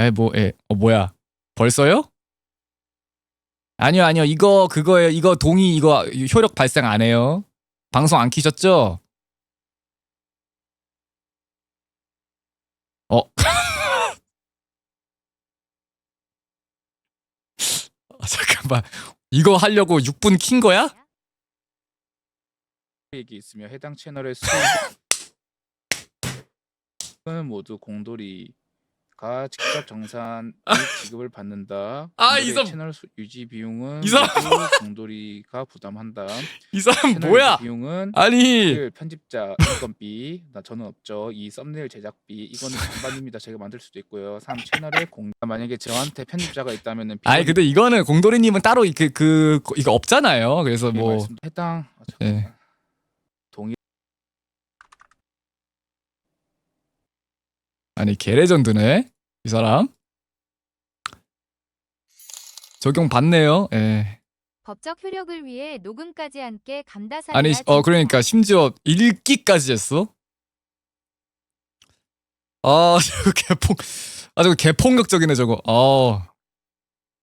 에, 뭐, 에, 어, 뭐야. 벌써요? 아니요, 아니요. 이거, 그거예요. 이거 동의, 이거 효력 발생 안 해요. 방송 안 키셨죠? 어. 아, 잠깐만. 이거 하려고 6분 킨 거야? 얘기 있으며 해당 채널의 수익은 모두 공돌이 가 직접 정산 및 지급을 받는다. 아, 공돌이의 이 사람- 채널 수- 유지 비용은 이 사람- 모두 공돌이가 부담한다. 이 사람 채널 뭐야? 유지 비용은 아니, 그 편집자 인건비, 나 저는 없죠. 이 썸네일 제작비 이거는 반반입니다. 제가 만들 수도 있고요. 3 채널의 공 만약에 저한테 편집자가 있다면은 아니 근데 이거는 공돌이님은 따로 그, 그, 이거 없잖아요. 그래서 뭐, 말씀 해당 아, 예. 잠깐만. 동의 아니 개레전드네 이 사람. 적용 받네요. 예. 법적 효력을 위해 녹음까지 함께 감다살이야. 아니 어 그러니까 심지어 읽기까지 했어? 아 저거 개폭 아 저거 개폭력적이네 저거. 어